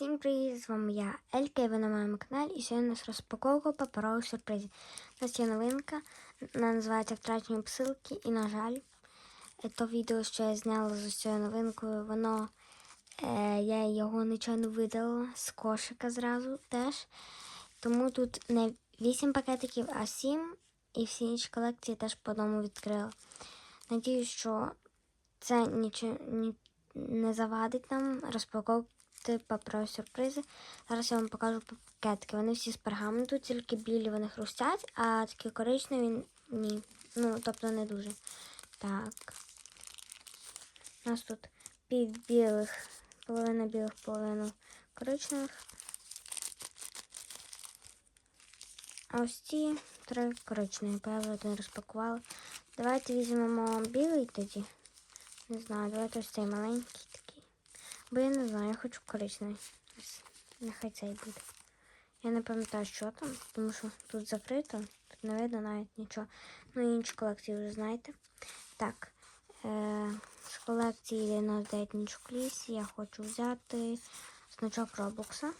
Всім привіт! З вами я Елька і ви на моєму каналі. І сьогодні у нас розпаковка паперових сюрпризів. У нас є новинка, вона називається Втрачені посилки. І, на жаль, е, то відео, що я зняла з цією новинкою, воно е, я його нічого видала з кошика зразу теж. Тому тут не 8 пакетиків, а 7. І всі інші колекції теж по одному відкрила. Надіюсь, що це нічого не завадить нам розпаковувати паперові сюрпризи. Зараз я вам покажу пакетики. Вони всі з пергаменту, тільки білі вони хрустять, а такі коричневі ні. Ну, тобто не дуже. Так. У нас тут пів білих, половина білих, половина коричневих. А ось ці три коричневі, певно, один розпакувала. Давайте візьмемо білий тоді. Не знаю, давайте ось цей маленький. Бо я не знаю, я хочу коричневий. Нехай цей буде. Я не пам'ятаю, що там, тому що тут закрито, тут не видно навіть нічого. Ну, інші колекції вже знаєте. Так, е- з колекції 99 нічок лісі я хочу взяти значок Робокса.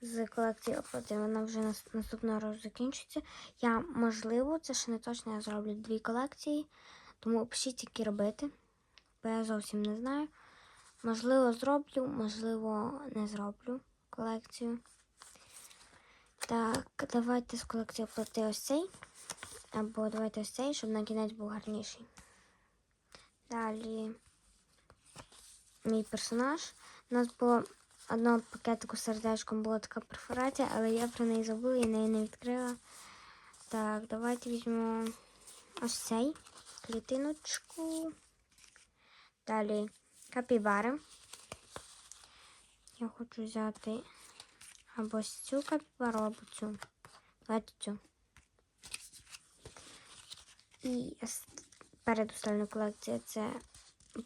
З колекції оплати вона вже наступного разу закінчиться. Я, можливо, це ще не точно, я зроблю дві колекції. Тому пишіть, які робити. Бо я зовсім не знаю. Можливо, зроблю, можливо, не зроблю колекцію. Так, давайте з колекції оплати ось цей. Або давайте ось цей, щоб на кінець був гарніший. Далі мій персонаж. У нас було одного пакетику з сердечком була така перфорація, але я про неї забула і неї не відкрила. Так, давайте візьмемо ось цей клітиночку. Далі капібари. Я хочу взяти або цю капібару, або цю. Давайте цю. І передостальна колекція це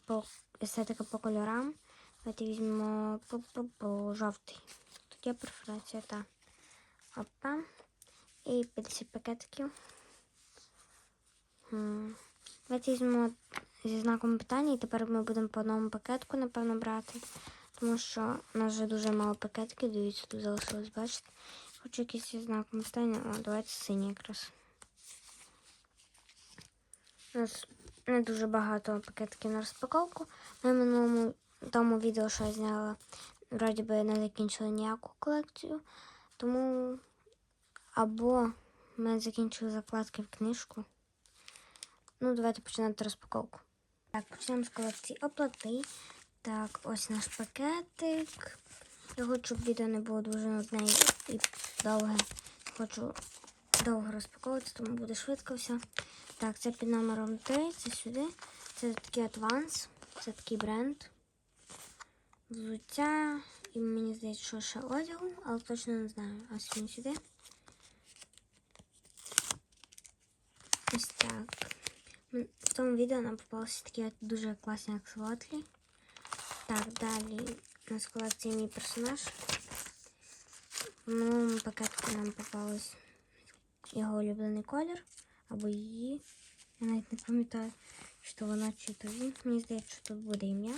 по естетика по кольорам. Давайте візьмемо по, по, по жовтий. Тут є преференція, та. Опа. І 50 пакетиків. Давайте візьмемо зі знаком питання, і тепер ми будемо по одному пакетку, напевно, брати. Тому що у нас вже дуже мало пакетків, дивіться, тут залишилось, бачите. Хочу якийсь зі знаком питання. О, давайте синій якраз. У нас не дуже багато пакетків на розпаковку. На минулому тому відео, що я зняла, вроді би не закінчила ніяку колекцію. Тому або ми закінчили закладки в книжку. Ну, давайте починати розпаковку. Так, почнемо з колекції оплати. Так, ось наш пакетик. Я хочу, щоб відео не було дуже нудне і довге. Хочу довго розпаковувати, тому буде швидко все. Так, це під номером 3, це сюди. Це такий адванс, це такий бренд. Взуття. І мені здається, що ще одягу, але точно не знаю. Ось він сюди. Ось так. М, В тому відео нам попалися такі от дуже класні аксолотлі. Так, далі у нас в колекції мій персонаж. В минулому пакетку нам попалось його улюблений колір або її. Я навіть не пам'ятаю, що вона чи то він. Мені здається, що тут буде ім'я,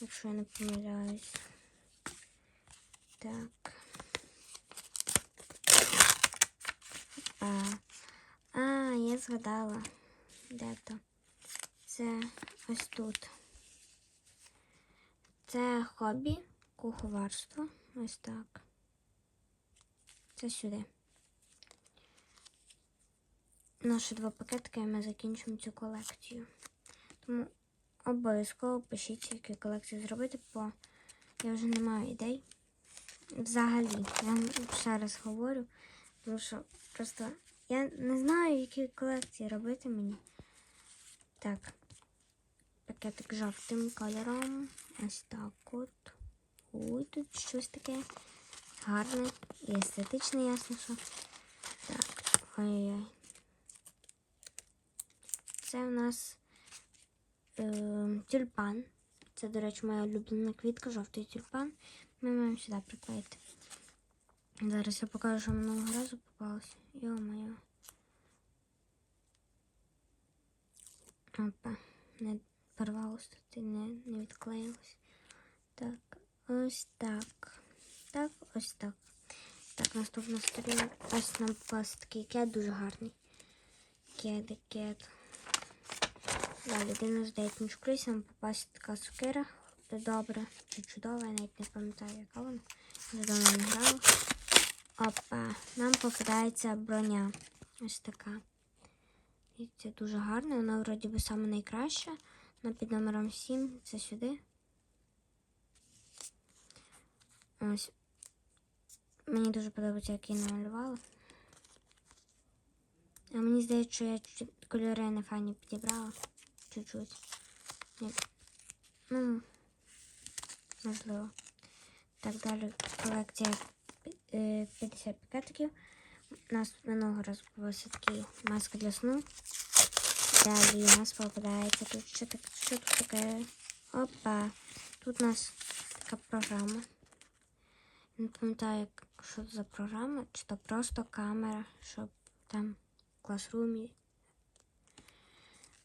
якщо я не помиляюсь. Так. А, а я згадала. Де то? Це ось тут. Це хобі, куховарство. Ось так. Це сюди. Наші два пакетики і ми закінчимо цю колекцію. Тому обов'язково пишіть, які колекції зробити, бо я вже не маю ідей. Взагалі, я ще раз говорю, тому що просто я не знаю, які колекції робити мені. Так, пакетик жовтим кольором. Ось так от. Ой, тут щось таке гарне і естетичне, ясно, що. Так, ой-ой-ой. Це у нас е, тюльпан. Це, до речі, моя улюблена квітка, жовтий тюльпан. Ми маємо сюди приклеїти. Зараз я покажу, що минулого разу попалося. Йо-моє. Опа, не порвалося тут і не, не відклеїлось. Так, Ось так. Так, ось так. Так, наступна сторінка. Ось нам попався такий кет дуже гарний. Кет, кет. Далі один з деяким крись нам попався така сукера. Добре, чи чудова, я навіть не пам'ятаю, яка вона. Грала. Опа, нам попадається броня. Ось така. І це дуже гарно, вона вроді би саме найкраща. Вона під номером 7. Це сюди. Ось. Мені дуже подобається, як її намалювала. А мені здається, що я кольори не фані підібрала. Чуть-чуть. Ну, можливо. Так далі колекція 50 пакетиків. У нас минулого разу попався такий маска для сну. Далі у нас попадається тут що, так, що тут таке? Опа. Тут у нас така програма. Не пам'ятаю, що це за програма, чи то просто камера, щоб там в класрумі.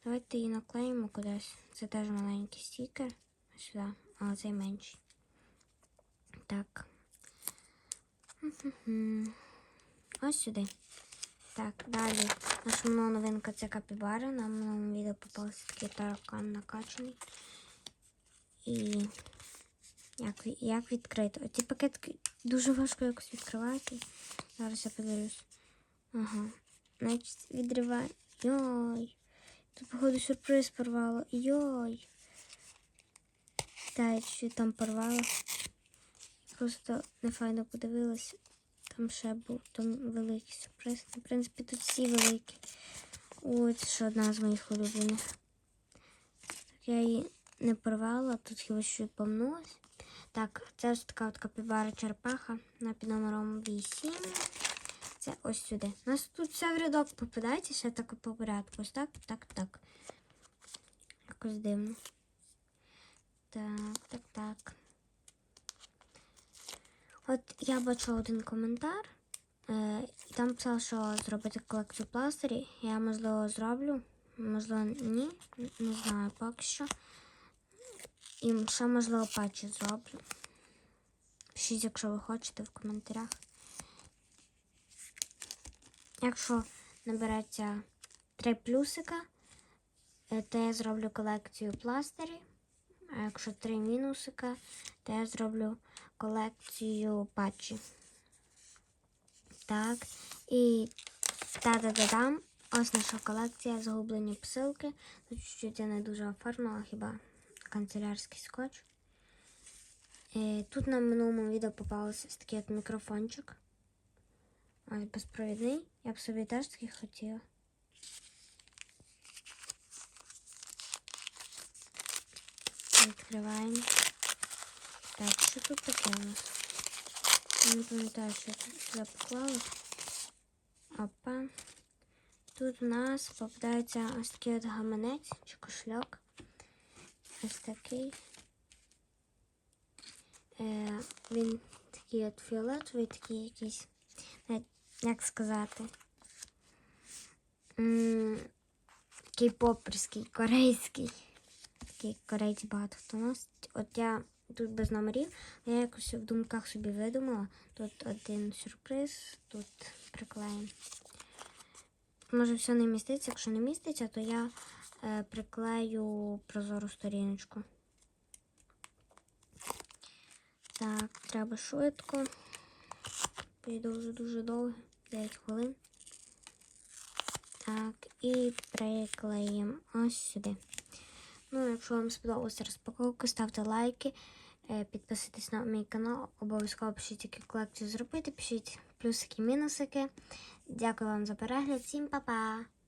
Давайте її наклеїмо кудись. Це теж маленький стікер. Сюди, але цей менший. Так. Ось сюди. Так, далі. Наша минула новинка це капібара. На минулому відео попався такий таракан накачаний. І як, як відкрити? Оці пакетки дуже важко якось відкривати. Зараз я подивлюсь. Ага. Значить, відриваю. Йой. Тут, походу, сюрприз порвало. Йой. Та, я чуть там порвала. Просто нефайно подивилася. Там ще був там великий сюрприз. В принципі, тут всі великі. Це ще одна з моїх улюблених. Так, я її не порвала, тут хіба що помнулась. Так, це ось така от капібара черепаха на під номером 8. Це ось сюди. У нас тут все в рядок попадається, ще так по порядку. Ось так, так, так. Якось дивно. Так, так, так. От я бачила один коментар, е, і там писав, що зробити колекцію пластирів. Я, можливо, зроблю, можливо, ні, не знаю поки що. І ще, можливо, патчі зроблю. Пишіть, якщо ви хочете в коментарях. Якщо набереться три плюсика, е, то я зроблю колекцію пластирів. А якщо три мінусика, я зроблю колекцію патчі. Так. І та-да-да-дам. Ось наша колекція загублені посилки. Тут чуть-чуть я не дуже оформила, хіба канцелярський скотч. Е, Тут на минулому відео попався такий от мікрофончик. Ось безпровідний. Я б собі теж такий хотіла. Відкриваємо. Так, що тут таке у нас? Не пам'ятаю, що тут сюди поклала. Опа. Тут у нас попадається ось такий от гаманець чи кошельок. Ось такий. Е, він такий от фіолетовий, такий якийсь, як сказати, такий поперський, корейський. Такий корейці багато хто носить. От я тут без номерів, я якось в думках собі видумала. Тут один сюрприз, тут приклеїмо. Може все не міститься, якщо не міститься, то я е, приклею прозору сторіночку. Так, треба швидко. Піду вже дуже довго, 9 хвилин. Так, і приклеїмо ось сюди. Ну, якщо вам сподобалася розпаковка, ставте лайки, підписуйтесь на мій канал, обов'язково пишіть, які колекцію зробити, пишіть плюсики, мінусики. Дякую вам за перегляд. Всім па-па!